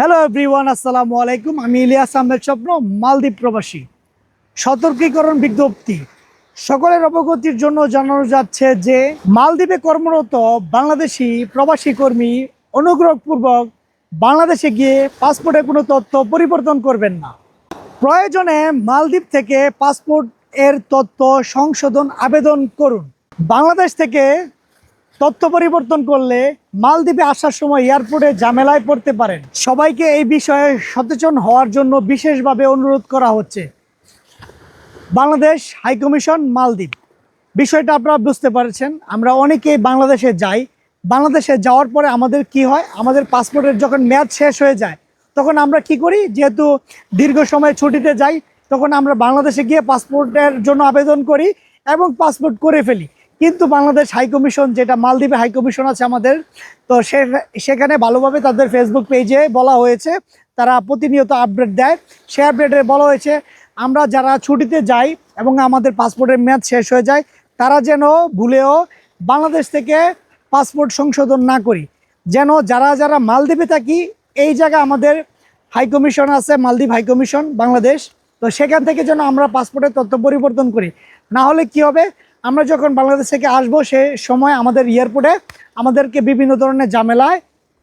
Hello everyone আসসালামু আলাইকুম। আমি ইলিয়াস আহমেদ স্বপ্ন, মালদ্বীপ প্রবাসী। সতর্কীকরণ বিজ্ঞপ্তি। সকলের অবগতির জন্য জানানো যাচ্ছে যে, মালদ্বীপে কর্মরত বাংলাদেশি প্রবাসী কর্মী অনুগ্রহপূর্বক বাংলাদেশে গিয়ে পাসপোর্টে কোনো তথ্য পরিবর্তন করবেন না। প্রয়োজনে মালদ্বীপ থেকে পাসপোর্ট এর তথ্য সংশোধন আবেদন করুন। বাংলাদেশ থেকে তথ্য পরিবর্তন করলে মালদ্বীপে আসার সময় এয়ারপোর্টে ঝামেলায় পড়তে পারেন। সবাইকে এই বিষয়ে সচেতন হওয়ার জন্য বিশেষভাবে অনুরোধ করা হচ্ছে। বাংলাদেশ হাইকমিশন মালদ্বীপ। বিষয়টা আপনারা বুঝতে পারছেন, আমরা অনেকেই বাংলাদেশে যাই। বাংলাদেশে যাওয়ার পরে আমাদের কি হয়? আমাদের পাসপোর্টের যখন মেয়াদ শেষ হয়ে যায়, তখন আমরা কি করি? যেহেতু দীর্ঘ সময় ছুটিতে যাই, তখন আমরা বাংলাদেশে গিয়ে পাসপোর্টের জন্য আবেদন করি এবং পাসপোর্ট করে ফেলি। কিন্তু বাংলাদেশ হাইকমিশন যেটা মালদ্বীপে হাইকমিশন আছে আমাদের, তো সে- সেখানে ভালোভাবে তাদের ফেসবুক পেজে বলা হয়েছে, তারা প্রতিনিয়ত আপডেট দেয়। সে আপডেটে বলা হয়েছে, আমরা যারা ছুটিতে যাই এবং আমাদের পাসপোর্টের মেয়াদ শেষ হয়ে যায়, তারা যেন ভুলেও বাংলাদেশ থেকে পাসপোর্ট সংশোধন না করি। যেন যারা যারা মালদ্বীপে থাকি, এই জায়গা আমাদের হাইকমিশন আছে, মালদ্বীপ হাইকমিশন বাংলাদেশ, তো সেখান থেকে যেন আমরা পাসপোর্টের তথ্য পরিবর্তন করি। না হলে কি হবে? আমরা যখন বাংলাদেশ থেকে আসব, সে সময় আমাদের এয়ারপোর্টে আমাদেরকে বিভিন্ন ধরনের ঝামেলায়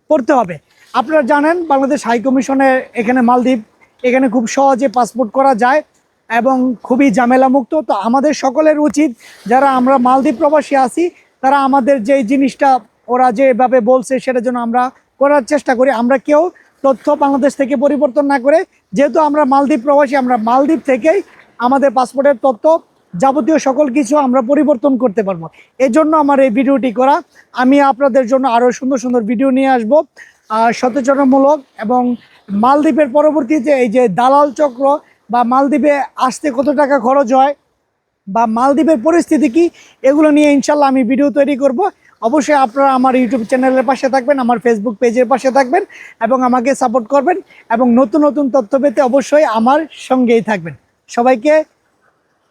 পড়তে হবে। আপনারা জানেন, বাংলাদেশ হাই হাইকমিশনের এখানে মালদ্বীপ, এখানে খুব সহজে পাসপোর্ট করা যায় এবং খুবই ঝামেলামুক্ত। তো আমাদের সকলের উচিত, যারা আমরা মালদ্বীপ প্রবাসী আছি, তারা আমাদের যে জিনিসটা ওরা যেভাবে বলছে, সেটা যেন আমরা করার চেষ্টা করি। আমরা কেউ তথ্য বাংলাদেশ থেকে পরিবর্তন না করে, যেহেতু আমরা মালদ্বীপ প্রবাসী, আমরা মালদ্বীপ থেকেই আমাদের পাসপোর্টের তথ্য যাবতীয় সকল কিছু আমরা পরিবর্তন করতে পারব। এই জন্য আমার এই ভিডিওটি করা। আমি আপনাদের জন্য আরও সুন্দর সুন্দর ভিডিও নিয়ে আসব সচেতনামূলক এবং মালদ্বীপের পরবর্তীতে এই যে দালাল চক্র বা মালদ্বীপে আসতে কত টাকা খরচ হয় বা মালদ্বীপের পরিস্থিতি কি, এগুলো নিয়ে ইনশাল্লাহ আমি ভিডিও তৈরি করব। অবশ্যই আপনারা আমার ইউটিউব চ্যানেলের পাশে থাকবেন, আমার ফেসবুক পেজের পাশে থাকবেন এবং আমাকে সাপোর্ট করবেন এবং নতুন নতুন তথ্য পেতে অবশ্যই আমার সঙ্গেই থাকবেন। সবাইকে